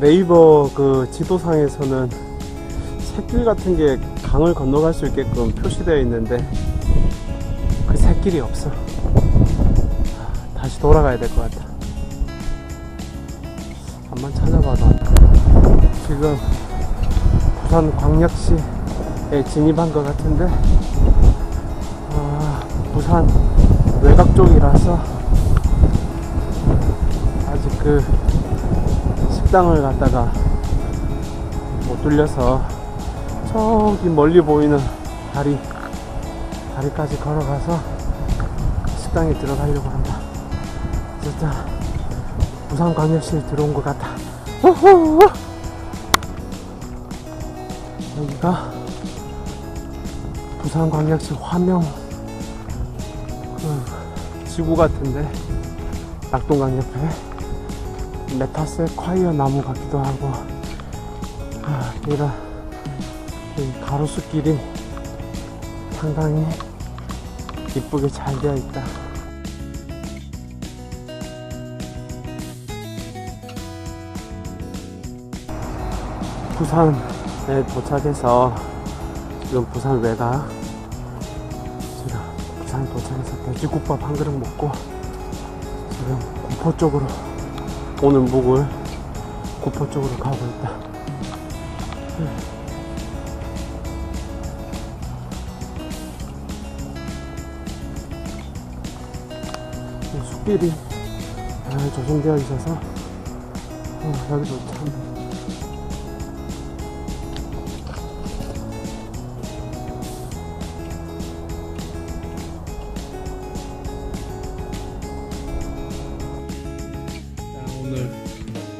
네이버 그 지도상에서는 샛길 같은 게 강을 건너갈 수 있게끔 표시되어 있는데 그 샛길이 없어. 다시 돌아가야 될 것 같아. 한번 찾아봐도 지금 부산 광역시에 진입한 것 같은데 아, 부산 외곽 쪽이라서 아직 그 식당을 갔다가 못 들려서 저기 멀리 보이는 다리 다리까지 걸어가서 식당에 들어가려고 한다. 진짜 부산광역시에 들어온 것 같아. 우후! 여기가 부산광역시 화명 그 지구 같은데 낙동강 옆에 메타세 콰이어 나무 같기도 하고 아, 이런 이 가로수길이 상당히 이쁘게 잘 되어 있다. 부산에 도착해서 지금 부산 외곽 지금 부산 도착해서 돼지국밥 한 그릇 먹고 지금 구포 쪽으로 오는 목을 구포 쪽으로 가고 있다. 이 숲길이 잘 조성되어 있어서 어, 여기도 참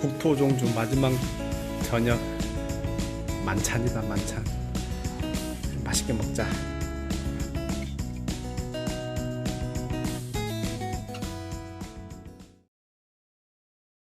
국토종주 마지막 저녁 만찬이다 만찬. 맛있게 먹자